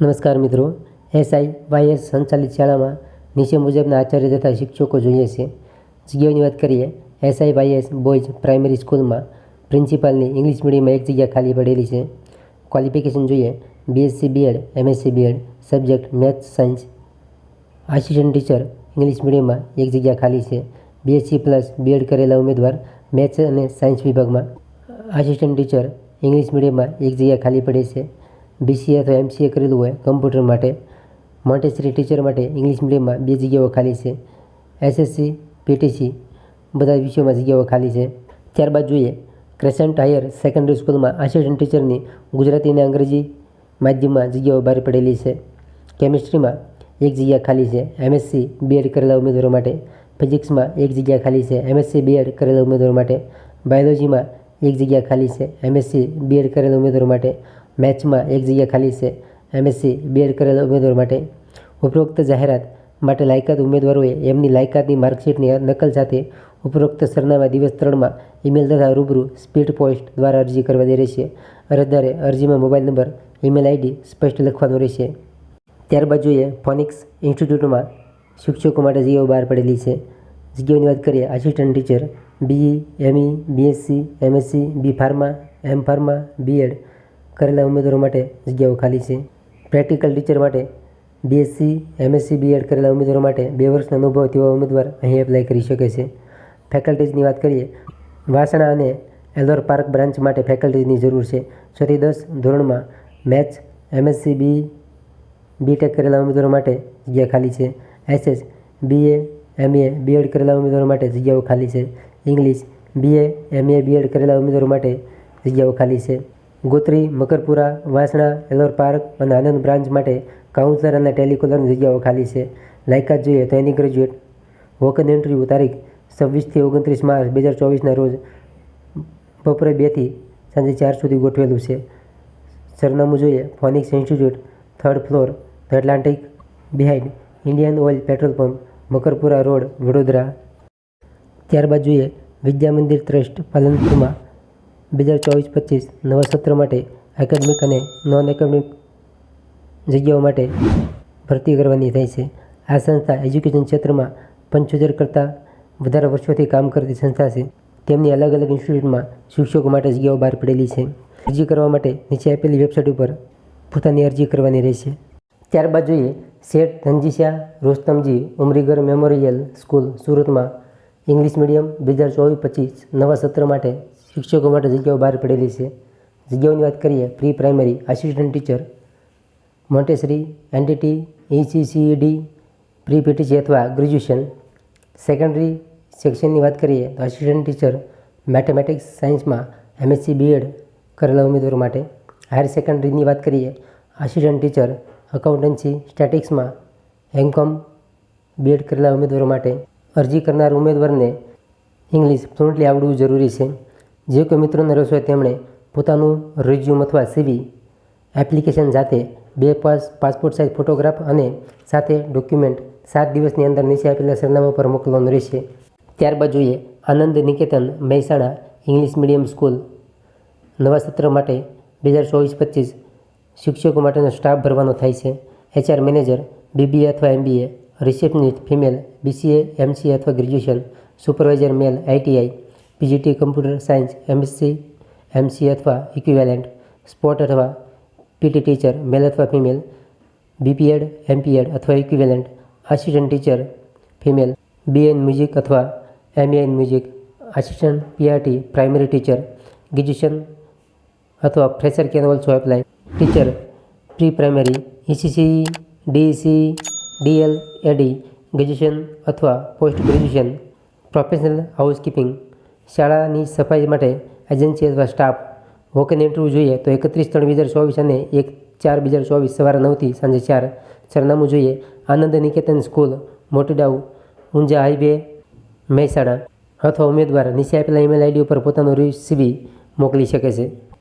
નમસ્કાર મિત્રો. SI YS સંચાલિત શાળામાં નીચે મુજબના આચાર્ય તથા શિક્ષકો જોઈએ છે. જગ્યાઓની વાત કરીએ એસઆઈ વાયએસ બોયઝ પ્રાઇમરી સ્કૂલમાં પ્રિન્સિપાલની ઇંગ્લિશ મીડિયમમાં એક જગ્યા ખાલી પડેલી છે. ક્વોલિફિકેશન જોઈએ, BSc BEd, MSc BEd, subject maths science. Assistant teacher English મીડિયમમાં એક જગ્યા ખાલી છે. બીએસસી પ્લસ બીએડ કરેલા ઉમેદવાર મેથ્સ અને સાયન્સ વિભાગમાં. આસિસ્ટન્ટ ટીચર ઇંગ્લિશ મીડિયમમાં એક જગ્યા ખાલી પડે છે. બીસીએ અથવા એમસીએ કરેલું હોય કમ્પ્યુટર માટે. મોન્ટેસરી ટીચર માટે ઇંગ્લિશ મીડિયમમાં બે જગ્યાઓ ખાલી છે. એસએસસી પીટીસી બધા વિષયોમાં જગ્યાઓ ખાલી છે. ત્યારબાદ જોઈએ ક્રેસન્ટ હાયર સેકન્ડરી સ્કૂલમાં આસિસ્ટન્ટ ટીચરની ગુજરાતી અને અંગ્રેજી માધ્યમમાં જગ્યાઓ બહાર પડેલી છે. કેમિસ્ટ્રીમાં એક જગ્યા ખાલી છે. એમએસસી બીએડ કરેલા ઉમેદવારો માટે ફિઝિક્સમાં એક જગ્યા ખાલી છે. એમએસસી બીએડ કરેલા ઉમેદવારો માટે બાયોલોજીમાં એક જગ્યા ખાલી છે. એમએસસી બીએડ કરેલા ઉમેદવારો માટે મેથ્સમાં એક જગ્યા ખાલી છે. એમએસસી બીએડ કરેલા ઉમેદવાર માટે ઉપરોક્ત જાહેરાત માટે લાયકાત ઉમેદવારોએ એમની લાયકાતની માર્કશીટની નકલ સાથે ઉપરોક્ત સરનામા દિવસ ત્રણમાં ઈમેલ તથા રૂબરૂ સ્પીડ પોસ્ટ દ્વારા અરજી કરવાની રહેશે. અરજદારે અરજીમાં મોબાઈલ નંબર, ઈમેલ આઈડી સ્પષ્ટ લખવાનો રહેશે. ત્યારબાદ જોઈએ ફોનિક્સ ઇન્સ્ટિટ્યૂટમાં શિક્ષકો માટે જગ્યાઓ બહાર પડેલી છે. જગ્યાઓની વાત કરીએ, assistant teacher, BE, ME, BSc, MSc, B pharma, M pharma, BEd કરેલા ઉમેદવારો માટે જગ્યાઓ ખાલી છે. પ્રેક્ટિકલ ટીચર માટે બીએસસી એમએસસી બીએડ કરેલા ઉમેદવારો માટે બે વર્ષનો અનુભવ તેવા ઉમેદવાર અહીં એપ્લાય કરી શકે છે. ફેકલ્ટીઝની વાત કરીએ, વાસણા અને એલોર પાર્ક બ્રાન્ચ માટે ફેકલ્ટીઝની જરૂર છે. છથી દસ ધોરણમાં મેથ્સ એમએસસી બી બીટેક કરેલા ઉમેદવારો માટે જગ્યા ખાલી છે. એસએસ બીએ એમએ બીએડ કરેલા ઉમેદવારો માટે જગ્યાઓ ખાલી છે. ઇંગ્લિશ બીએ એમએ બીએડ કરેલા ઉમેદવારો માટે જગ્યાઓ ખાલી છે. ગોત્રી, મકરપુરા વાસણા એલોર પાર્ક અને આનંદ બ્રાન્ચ માટે કાઉન્સલર અને ટેલિકોલરની જગ્યાઓ ખાલી છે. લાયકાત જોઈએ તો એની ગ્રેજ્યુએટ વોકન ઇન્ટરવ્યૂ તારીખ છવ્વીસથી ઓગણત્રીસ માર્ચ બે હજાર ચોવીસના રોજ બપોરે બેથી સાંજે ચાર સુધી ગોઠવેલું છે. સરનામું જોઈએ phoenix institute, third floor, the Atlantic, behind, Indian oil petrol pump, Makarpura road, Vadodara. ત્યારબાદ જોઈએ વિદ્યા મંદિર ટ્રસ્ટ, પાલનપુરમાં બે હજાર ચોવીસ પચીસ નવા સત્ર માટે એકેડમિક અને નોન એકેડમિક જગ્યાઓ માટે ભરતી કરવાની થાય છે. આ સંસ્થા એજ્યુકેશન ક્ષેત્રમાં પંચોતેર કરતાં વધારે વર્ષોથી કામ કરતી સંસ્થા છે. તેમની અલગ અલગ ઇન્સ્ટિટ્યૂટમાં શિક્ષકો માટે જગ્યાઓ બહાર પડેલી છે. અરજી કરવા માટે નીચે આપેલી વેબસાઇટ ઉપર પોતાની અરજી કરવાની રહેશે. ત્યારબાદ જોઈએ શેઠ ધનજીશા રોસ્તમજી ઉમરીગર મેમોરિયલ સ્કૂલ સુરતમાં ઇંગ્લિશ મીડિયમ બે હજાર ચોવીસ પચીસ નવા સત્ર માટે શિક્ષકો માટે જગ્યાઓ બહાર પડેલી છે. જગ્યાઓની વાત કરીએ, pre primary assistant teacher Montessori NDT ECCED pre PTC અથવા ગ્રેજ્યુએશન સેકન્ડરી સેક્શનની વાત કરીએ, તો આસિસ્ટન્ટ ટીચર મેથેમેટિક્સ સાયન્સમાં એમએસસી બીએડ કરેલા ઉમેદવારો માટે. હાયર સેકન્ડરીની વાત કરીએ આસિસ્ટન્ટ ટીચર અકાઉન્ટન્સી સ્ટેટિક્સમાં એમકોમ બીએડ કરેલા ઉમેદવારો માટે અરજી કરનાર ઉમેદવારને ઇંગ્લિશ ફ્લુન્ટલી આવડવું જરૂરી છે. જે કોઈ મિત્રોને રસ હોય તેમણે પોતાનું રિઝ્યુમ અથવા સીવી એપ્લિકેશન જાતે બે પાસ પાસપોર્ટ સાઇઝ ફોટોગ્રાફ અને સાથે ડોક્યુમેન્ટ સાત દિવસની અંદર નીચે આપેલા સરનામા પર મોકલવાનું રહેશે. ત્યારબાદ જોઈએ Anand Niketan Mehsana English medium school. નવા સત્ર માટે બે હજાર ચોવીસ પચીસ શિક્ષકો માટેનો સ્ટાફ ભરવાનો થાય છે. એચઆર મેનેજર બીબીએ અથવા MBA receptionist female BCA MCA અથવા graduation supervisor male ITI PGT computer science, MSc, MC અથવા ઇક્વિવેલેન્ટ સ્પોર્ટ અથવા પીટી ટીચર મેલ અથવા ફિમેલ બીપીએડ, એમપીએડ અથવા equivalent assistant teacher female BA in music અથવા MA in music assistant PRT primary teacher graduation અથવા fresher can also apply teacher pre primary ECC DC DL ED graduation અથવા post graduation professional housekeeping શાળાની સફાઈ માટે agency અથવા staff વોકન interview જોઈએ તો એકત્રીસ ત્રણ બે હજાર ચોવીસ અને એક ચાર બે હજાર ચોવીસ સવારે નવથી સાંજે ચાર. સરનામું જોઈએ આનંદ નિકેતન સ્કૂલ, મોટીડાઉ, ઊંઝા હાઈવે, મહેસાણા. અથવા ઉમેદવાર નીચે આપેલા ઈમેલ આઈડી ઉપર પોતાનું રિસીવી મોકલી શકે છે.